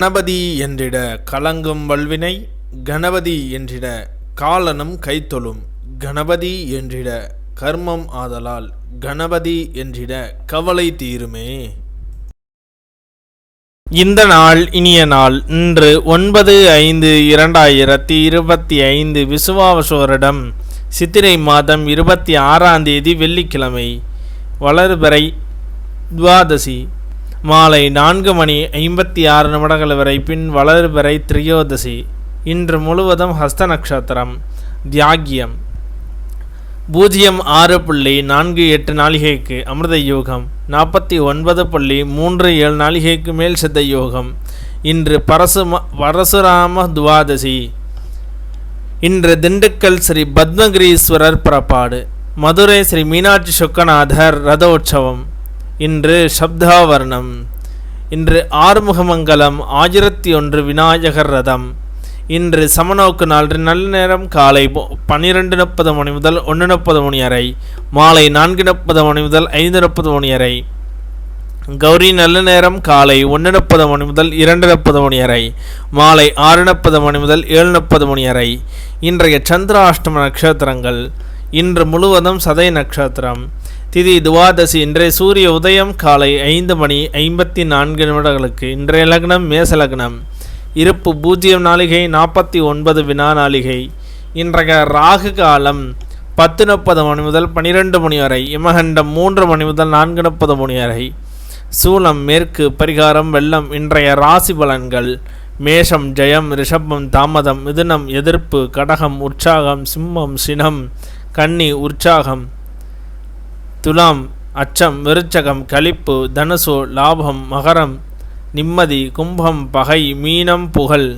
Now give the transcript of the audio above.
கணபதி என்றிட கலங்கும் வல்வினை கணபதி என்றிட காலனும் கைத்தொழும் கணபதி என்றிட கர்மம் ஆதலால் கணபதி என்றிட கவலை தீருமே. இந்த நாள் இனிய நாள். இன்று ஒன்பது ஐந்து இரண்டாயிரத்தி இருபத்தி ஐந்து விசுவாவசோரிடம் சித்திரை மாதம் இருபத்தி ஆறாம் தேதி வெள்ளிக்கிழமை வளர்பிறை துவாதசி. மாலை நான்கு மணி ஐம்பத்தி ஆறு நிமிடங்கள் வரை பின் வளர்பிறை திரியோதசி. இன்று முழுவதும் ஹஸ்த நட்சத்திரம் தியாகியம். பூஜ்ஜியம் ஆறு புள்ளி நான்கு எட்டு நாளிகைக்கு அமிர்த யோகம். நாற்பத்தி ஒன்பது புள்ளி மூன்று ஏழு நாளிகைக்கு மேல் சித்த யோகம். இன்று பரசும பரசுராம துவாதசி. இன்று திண்டுக்கல் ஸ்ரீ பத்மகிரீஸ்வரர் புறப்பாடு. மதுரை ஸ்ரீ மீனாட்சி சொக்கநாதர் ரதோற்சவம். இன்று சப்தாவர்ணம். இன்று ஆறுமுகமங்கலம் ஆயிரத்தி ஒன்று விநாயகர் ரதம். இன்று சமநோக்கு நாள் நல்ல நேரம் காலை பன்னிரெண்டு முப்பது மணி முதல் ஒன்று முப்பது மணி வரை. மாலை நான்கு முப்பது மணி முதல் ஐந்து முப்பது மணி வரை. கௌரி நல்ல நேரம் காலை ஒன்று முப்பது மணி முதல் இரண்டு முப்பது மணி வரை. மாலை ஆறு முப்பது மணி முதல் ஏழு முப்பது மணி வரை. இன்றைய சந்திராஷ்டம நட்சத்திரங்கள். இன்று முழுவதும் சதய நட்சத்திரம். திதி துவாதசி இன்றைய சூரிய உதயம் காலை ஐந்து மணி ஐம்பத்தி நான்கு நிமிடங்களுக்கு. இன்றைய லக்னம் மேச லக்னம். இருப்பு பூஜ்ஜியம் நாளிகை நாற்பத்தி ஒன்பது வினா நாளிகை. இன்றைய ராகு காலம் பத்து முப்பது மணி முதல் பனிரெண்டு மணி வரை. இமகண்டம் மூன்று மணி முதல் நான்கு முப்பது மணி வரை. சூலம் மேற்கு பரிகாரம் வெள்ளம் இன்றைய ராசி பலன்கள். மேஷம் ஜெயம் ரிஷபம் தாமதம் மிதுனம் எதிர்ப்பு கடகம் உற்சாகம் சிம்மம் சினம் கன்னி உற்சாகம் துலாம் அச்சம் விருச்சகம் களிப்பு தனுசு லாபம் மகரம் நிம்மதி கும்பம் பகை மீனம் புகழ்.